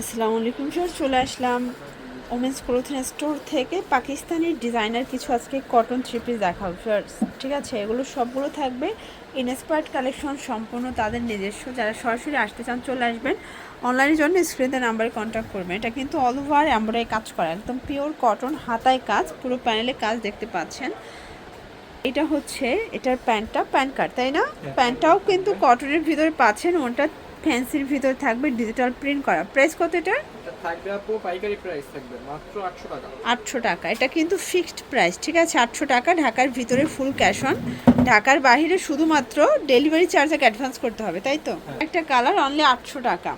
আসসালামু আলাইকুম স্যার চলে আসলাম ওমেন্স ক্লোথিং স্টোর থেকে। পাকিস্তানি ডিজাইনার কিছু আজকে কটন থ্রি পিস দেখাবো স্যার ঠিক আছে? এগুলো সবগুলো থাকবে। ইনস্পায়ার্ড কালেকশন সম্পূর্ণ তাদের নিজস্ব। যারা সরাসরি আসতে চান চলে আসবেন। অনলাইনের জন্য স্ক্রিনের নাম্বারে কন্ট্যাক্ট করবেন। এটা কিন্তু অল ওভার এমব্রয়ডারি কাজ করা একদম পিওর কটন হাতায় কাজ পুরো প্যানেলে কাজ দেখতে পাচ্ছেন। এটা হচ্ছে এটার প্যান্টটা প্যান্ট কাট তাই না? প্যান্টটাও কিন্তু কটনের ভিতরে পাচ্ছেন ওটা ফ্যান্সির ভিতরে থাকবে ডিজিটাল প্রিন্ট করা। প্রাইস কত এটা থাকবে আপু পাইকারি প্রাইস থাকবে মাত্র আটশো টাকা। এটা কিন্তু ফিক্সড প্রাইস ঠিক আছে? আটশো টাকা ঢাকার ভিতরে ফুল ক্যাশ অন ঢাকার বাইরে শুধুমাত্র ডেলিভারি চার্জ অ্যাডভান্স করতে হবে তাই তো? হ্যাঁ। একটা কালার অনলি আটশো টাকা।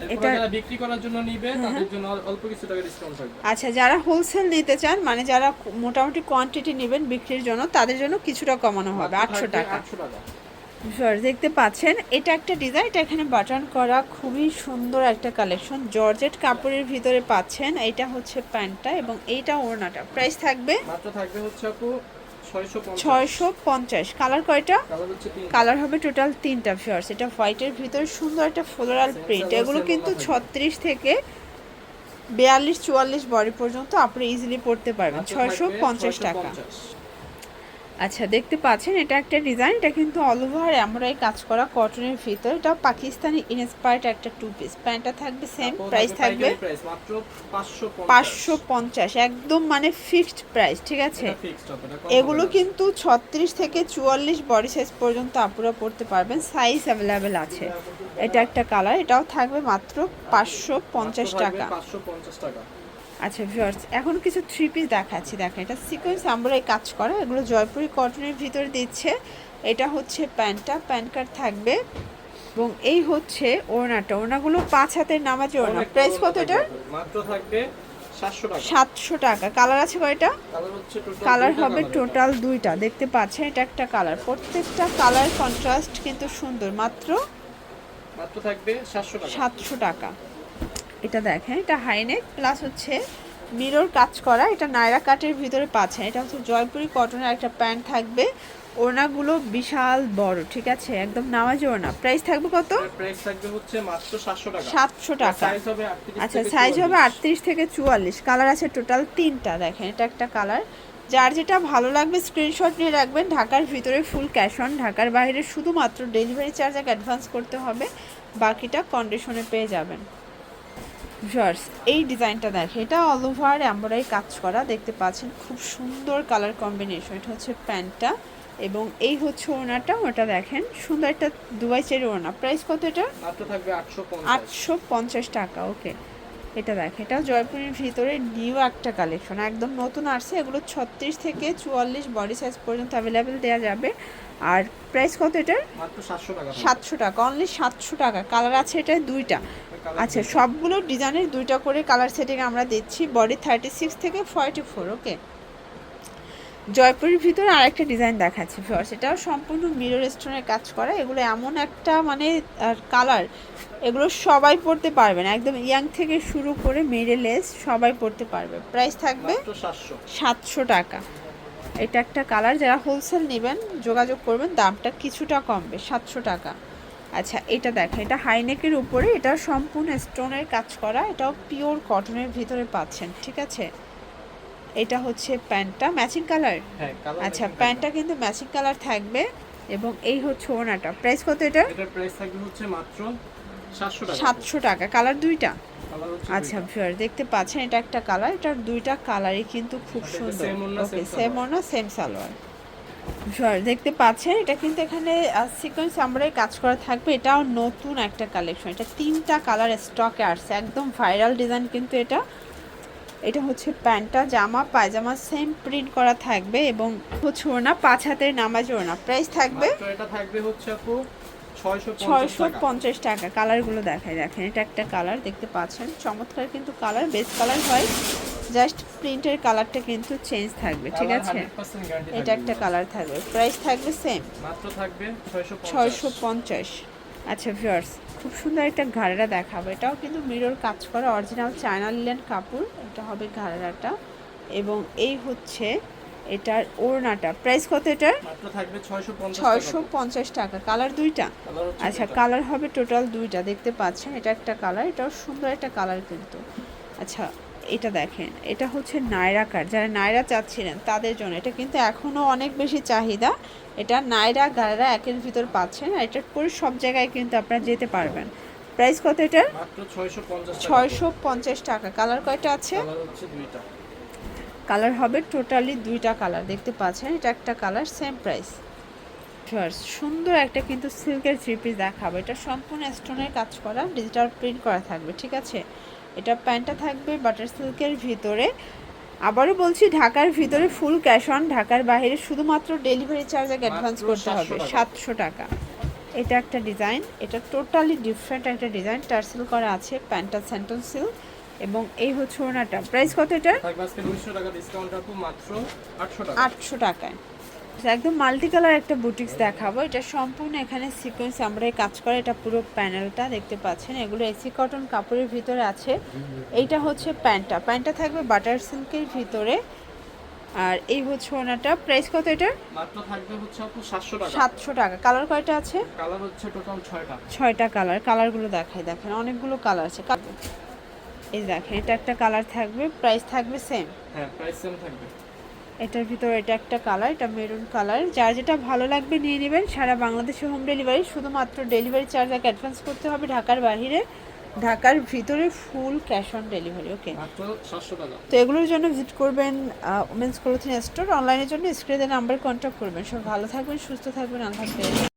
এরপর এটা- বিক্রি করার জন্য নিবে তাদের জন্য অল্প কিছু টাকা ডিসকাউন্ট থাকবে। আচ্ছা যারা হোলসেল নিতে চান মানে যারা মোটামুটি কোয়ান্টিটি নেবেন বিক্রির জন্য তাদের জন্য কিছুটা কমানো হবে মাত্র আটশো থাকবে টাকা। 800 টাকা। দেখতে পাচ্ছেন এটা একটা ডিজাইন এটা এখানে বাটন করা খুবই সুন্দর একটা কালেকশন জর্জেট কাপড়ের ভিতরে পাচ্ছেন এটা হচ্ছে প্যান্টটা এবং এইটা ওড়নাটা। প্রাইস থাকবে মাত্র থাকবে হচ্ছে আপু 650 ছয়শো পঞ্চাশ। কালার কয়টা? কালার হবে টোটাল তিনটা ফিয়ার্স এটা হোয়াইটের ভিতরে সুন্দর একটা ফ্লোরাল প্রিন্ট এগুলো কিন্তু ছত্রিশ থেকে বিয়াল্লিশ চুয়াল্লিশ বডি পর্যন্ত আপনি ইজিলি পড়তে পারবেন। ছয়শো পঞ্চাশ টাকা। 650 আচ্ছা দেখতে পাচ্ছেন এটা একটা ডিজাইন এটা কিন্তু অল ওভার এমরাই কাজ করা কটনের ভিতর। এটা পাকিস্তানি ইনস্পায়ার্ড একটা টু পিস প্যান্টটা থাকবে সেম প্রাইস থাকবে মাত্র 550 পাঁচশো পঞ্চাশ একদম মানে ফিক্সড প্রাইস ঠিক আছে? এগুলো কিন্তু ছত্রিশ থেকে চুয়াল্লিশ বডি সাইজ পর্যন্ত আপুরা পড়তে পারবেন সাইজ অ্যাভেলেবেল আছে। এটা একটা কালার এটাও থাকবে মাত্র পাঁচশো পঞ্চাশ টাকা। 550 টাকা। আচ্ছা ভিউয়ার্স এখন কিছু থ্রি পিস দেখাচ্ছি দেখেন এটা সিকোয়েন্স আমরা কাজ করা এগুলো জয়পুরি কটনের ভিতরে দিচ্ছে এটা হচ্ছে প্যান্টটা প্যান্ট কার্ড থাকবে এবং এই হচ্ছে ওড়নাটা ওড়নাগুলো পাঁচ হাতের নামাজি ওড়না প্রাইস কত থাকবে। মাত্র থাকবে সাতশো টাকা। কালার আছে কয়টা? কালার হবে টোটাল দুইটা দেখতে পাচ্ছেন এটা একটা কালার প্রত্যেকটা কালার কন্ট্রাস্ট কিন্তু সুন্দর মাত্র মাত্র থাকবে 700 টাকা। সাতশো টাকা। এটা দেখেন এটা হাইনেক প্লাস হচ্ছে মিরর কাজ করা এটা নায়রা কাটের ভিতরে পাচ্ছেন। এটা হচ্ছে জয়পুরি কটনের একটা প্যান্ট থাকবে। ওড়নাগুলো বিশাল বড় ঠিক আছে? একদম নামাজি ওড়না। প্রাইস থাকবে কত? প্রাইস থাকবে হচ্ছে মাত্র 700 টাকা। সাতশো টাকা। সাইজ হবে 38 আচ্ছা থেকে সাইজ হবে 44 আটত্রিশ থেকে চুয়াল্লিশ। কালার আছে টোটাল তিনটা দেখেন এটা একটা কালার যার যেটা ভালো লাগবে স্ক্রিনশট নিয়ে রাখবেন। ঢাকার ভিতরে ফুল ক্যাশ অন ঢাকার বাইরে শুধুমাত্র ডেলিভারি চার্জ এক অ্যাডভান্স করতে হবে। বাকিটা কন্ডিশনে পেয়ে যাবেন। জর্স এই ডিজাইনটা দেখে এটা অল ওভার এমব্রয়ডারি কাজ করা দেখতে পাচ্ছেন খুব সুন্দর কালার কম্বিনেশন এটা হচ্ছে প্যান্টটা এবং এই হচ্ছে ওনাটা ওটা দেখেন সুন্দর একটা দুবাই চেরি ওনা প্রাইস কত এটা? মাত্র থাকবে 850 আটশো পঞ্চাশ টাকা ওকে এটা দেখ এটা জয়পুরের ভিতরে নিউ একটা কালেকশন একদম নতুন আসছে এগুলো ছত্রিশ থেকে চুয়াল্লিশ বডি সাইজ পর্যন্ত অ্যাভেলেবেল দেওয়া যাবে। আর প্রাইস কত এটার? মাত্র 700 টাকা। সাতশো টাকা অনলি সাতশো টাকা কালার আছে এটা দুইটা। আচ্ছা সবগুলো ডিজাইনের দুইটা করে কালার সেটিং আমরা দিচ্ছি বডি থার্টি সিক্স থেকে ফর্টি ফোর ওকে জয়পুরের ভিতরে আরেকটা ডিজাইন দেখাচ্ছি এটাও সম্পূর্ণ মিরর স্টোনের কাজ করা এগুলো এমন একটা মানে কালার এগুলো সবাই পড়তে পারবেন একদম ইয়াং থেকে শুরু করে মিডল এজ সবাই পড়তে পারবে। প্রাইস থাকবে সাতশো। টাকা। এটা একটা কালার যারা হোলসেল নেবেন যোগাযোগ করবেন দামটা কিছুটা কমবে সাতশো টাকা। আচ্ছা এটা দেখেন এটা হাইনেকের উপরে এটা সম্পূর্ণ স্টোনের কাজ করা এটাও পিওর কটনের ভিতরে পাচ্ছেন ঠিক আছে? এটা হচ্ছে প্যান্টটা ম্যাচিং কালার হ্যাঁ আচ্ছা প্যান্টটা কিন্তু ম্যাচিং কালার থাকবে এবং এই হচ্ছে ওনাটা প্রাইস কত এটা এটার প্রাইস থাকবে হচ্ছে মাত্র 700 টাকা। সাতশো টাকা। কালার দুইটা? আচ্ছা ভিউয়ার দেখতে পাচ্ছেন এটা একটা কালার এটার দুইটা কালারই কিন্তু খুব সুন্দর। ওকে সেম ওড়না সেম সালোয়ার। দেখতে পাচ্ছেন এটা কিন্তু এখানে সিকোয়েন্স আমরাই কাজ করা থাকবে। এটাও নতুন একটা কালেকশন এটা তিনটা কালার স্টকে আসছে একদম ভাইরাল ডিজাইন কিন্তু এটা। এটা হচ্ছে প্যান্টটা জামা পায়জামা সেম প্রিন্ট করা থাকবে এবং হচ্ছে ওড়না পাঁচ হাতের নামাজ ওড়না। প্রাইস থাকবে এটা থাকবে হচ্ছে আপু ছয়শো পঞ্চাশ টাকা। কালারগুলো দেখায় দেখেন এটা একটা কালার দেখতে পাচ্ছেন। চমৎকার কিন্তু কালার বেস্ট কালার হয়। জাস্ট প্রিন্টের কালারটা কিন্তু চেঞ্জ থাকবে ঠিক আছে? এটা একটা কালার থাকবে। প্রাইস থাকবে সেম মাত্র থাকবে 650 ছয়শো পঞ্চাশ। আচ্ছা ভিউয়ার্স খুব সুন্দর একটা ঘাড়েরা দেখাবো। এটাও কিন্তু মিরর কাজ করা অরিজিনাল চায়না লিলেন কাপড়। এটা হবে ঘাড়েরাটা এবং এই হচ্ছে এটার ওড়নাটা। প্রাইস কত এটার? ছয়শো পঞ্চাশ টাকা। কালার দুইটা? আচ্ছা কালার হবে টোটাল দুইটা। দেখতে পাচ্ছেন এটা একটা কালার এটাও সুন্দর একটা কালার কিন্তু। আচ্ছা এটা দেখেন এটা হচ্ছে নায়রা কার যারা নায়রা চাচ্ছিলেন তাদের জন্য। এটা কিন্তু এখনও অনেক বেশি চাহিদা। এটা নায়রা গায়রা একের ভিতর পাচ্ছেন আর এটার পরে সব জায়গায় কিন্তু আপনারা যেতে পারবেন। প্রাইস কত মাত্র ছয়শো পঞ্চাশ টাকা। কালার কয়টা আছে? কালার কালার হবে টোটালি দুইটা কালার দেখতে পাচ্ছেন? এটা একটা কালার সেম প্রাইস সুন্দর একটা কিন্তু সিল্কের থ্রি পিস দেখাবো। এটা সম্পূর্ণ স্টোনের কাজ করা ডিজিটাল প্রিন্ট করা থাকবে ঠিক আছে? এটা প্যান্টটা থাকবে বাটার সিল্কের ভিতরে। আবারও বলছি ঢাকার ভিতরে ফুল ক্যাশ অন ঢাকার বাইরে শুধুমাত্র ডেলিভারি চার্জ অ্যাডভান্স করতে হবে। সাতশো টাকা। এটা একটা ডিজাইন এটা টোটালি ডিফারেন্ট একটা ডিজাইন টার্সেল করা আছে প্যান্টটা সেন্টন সিল্ক এবং এই হচ্ছে ওনাটা। প্রাইস কত মাত্র আটশো টাকায়। একদম মাল্টি কালার একটা বুটিক্স দেখাবো। এটা সম্পূর্ণ এখানে সিকোয়েন্স আমরা কাজ করে। এটা পুরো প্যানেলটা দেখতে পাচ্ছেন। এগুলো এসি কটন কাপড়ের ভিতরে আছে। এইটা হচ্ছে প্যান্টটা। প্যান্টটা থাকবে বাটার সিল্কের ভিতরে। আর এই হচ্ছে ওনাটা প্রাইস কত এটা মাত্র থাকবে হচ্ছে আপু সাতশো টাকা। সাতশো টাকা। কালার কয়টা আছে? কালার হচ্ছে টোটাল ছয়টা। ছয়টা কালার কালারগুলো দেখাই দেখেন। অনেকগুলো কালার আছে। এই দেখেন এটা একটা কালার থাকবে। প্রাইস থাকবে সেম হ্যাঁ প্রাইস সেম থাকবে। এটার ভিতরে এটা একটা কালার এটা মেরুন কালার যার যেটা ভালো লাগবে নিয়ে নেবেন। সারা বাংলাদেশে হোম ডেলিভারি শুধুমাত্র ডেলিভারি চার্জ আগে অ্যাডভান্স করতে হবে ঢাকার বাহিরে। ঢাকার ভিতরে full cash on delivery okay তো এগুলোর জন্য ভিজিট করবেন ওমেন্স ক্লোথিং স্টোর অনলাইনের জন্য স্ক্রিনে নাম্বার কন্ট্যাক্ট করবেন। সব ভালো থাকবেন সুস্থ থাকবেন। হাফেজ।